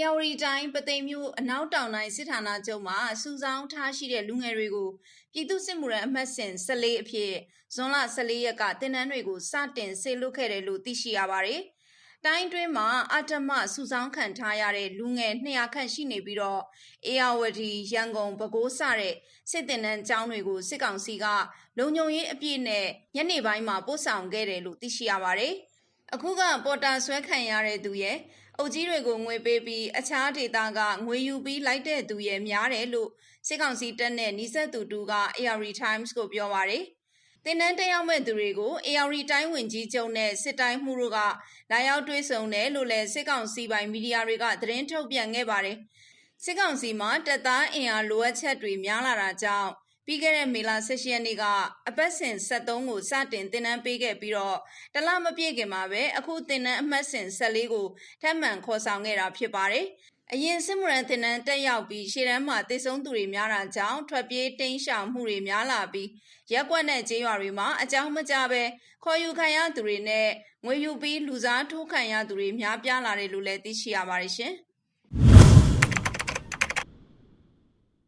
ရီတိုင်းပသိမ်မြို့အနောက်တောင်တိုင်းစစ်ဌာနချုပ်မှာစုဆောင်းထားရှိတဲ့လူငယ်တွေကိုပြည်သူ့စစ်မှုရန်အမှတ်စဉ်14အဖြစ်ဇွန်လ14ရက်ကတင်နန်းတွေကိုစတင်ဆေလွတ်ခဲ့တယ်လို့သိရှိရပါတယ်။တိုင်းတွင်းမှာအတ္တမစုဆောင်းခံထားရတဲ့လူငယ်200ခန့်ရှိနေပြီးတော့အေယာဝတီရန်ကုန်ပဲခူးစတဲ့စစ်တင်နန်းကျောင်းတွေကိုစစ်ကောင်စီကလုံခြုံရေးအပြည့်နဲ့ညနေပိုင်းမှာပို့ဆောင်ခဲ့တယ်လို့သိရှိရပါတယ်။အခုကပေါ်တာဆွဲခံရတဲ့သူရဲ့ အုပ်ကြီးတွေကိုငွေပေးပြီးအခြားဒေသကငွေယူပြီးလိုက်တဲ့သူရဲ့များတယ်လို့စစ်ကောင်စီတပ်နဲ့နှိစက်သူတူက AR Times ကိုပြောပါတယ်။တင်နန်းတက်ရောက်မဲ့သူတွေကို AR တိုင်းဝင်ကြီးချုပ်နဲ့စစ်တိုင်းမှုတို့ကလာရောက်တွေ့ဆုံတယ်လို့လည်းစစ်ကောင်စီပိုင်မီဒီယာတွေကသတင်းထုတ်ပြန်ခဲ့ပါတယ်။စစ်ကောင်စီမှာတပ်သားအင်အားလိုအပ်ချက်တွေများလာတာကြောင့် ပြီးခဲ့တဲ့မေလ16ရက်နေ့ကအပတ်စဉ်73ကိုစတင်တင်နန်းပေးခဲ့ပြီးတော့တလမပြည့်ခင်မှာပဲအခုတင်နန်းအမှတ်စဉ်14ကိုထပ်မံခေါ်ဆောင်ခဲ့တာဖြစ်ပါတယ်။အရင်စစ်မှုရန်တင်နန်းတက်ရောက်ပြီးရှေ့တန်းမှာတိတ်ဆုံးသူတွေများတာကြောင့်ထွက်ပြေးတိမ်းရှောင်မှုတွေများလာပြီးရက်ကွက်နဲ့ကျေးရွာတွေမှာအကြောင်းမကြပဲခေါ်ယူခံရသူတွေနဲ့ငွေယူပြီးလူစားထိုးခံရသူတွေများပြားလာတယ်လို့လည်းသိရှိရပါတယ်ရှင်။